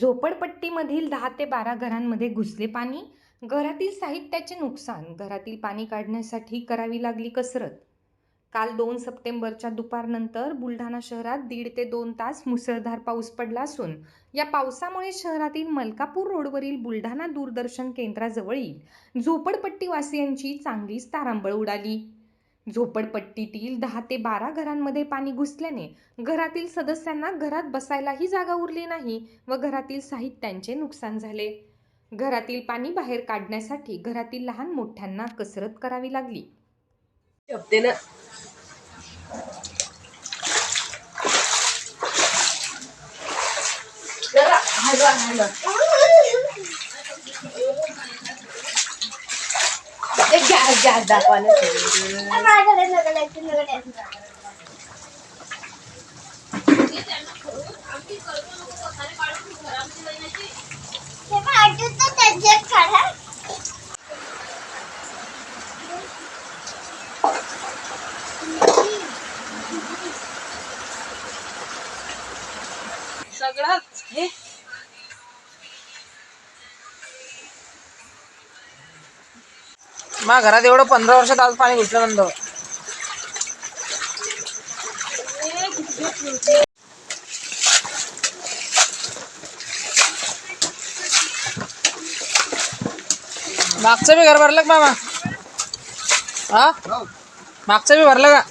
झोपडपट्टीमधील दहा ते बारा घरांमध्ये घुसले पाणी घरातील साहित्याचे नुकसान घरातील पाणी काढण्यासाठी करावी लागली कसरत. काल दोन सप्टेंबरच्या दुपारनंतर बुलढाणा शहरात दीड ते दोन तास मुसळधार पाऊस पडला असून या पावसामुळे शहरातील मलकापूर रोडवरील बुलढाणा दूरदर्शन केंद्राजवळील झोपडपट्टीवासियांची चांगलीच तारांबळ उडाली. झोपडपट्टीतील दहा ते बारा घरांमध्ये पाणी घुसल्याने घरातील सदस्यांना घरात बसायलाही जागा उरली नाही व घरातील साहित्यांचे नुकसान झाले. घरातील पाणी बाहेर काढण्यासाठी घरातील लहान मोठ्यांना कसरत करावी लागली. ना जरा हलवा दाखवा ना हे? मा घरात एवढं पंधरा वर्षात आज पाणी घुसलं बंद मागचं बी घर भरलं का मामा? हा? मागचं बी भरलं का?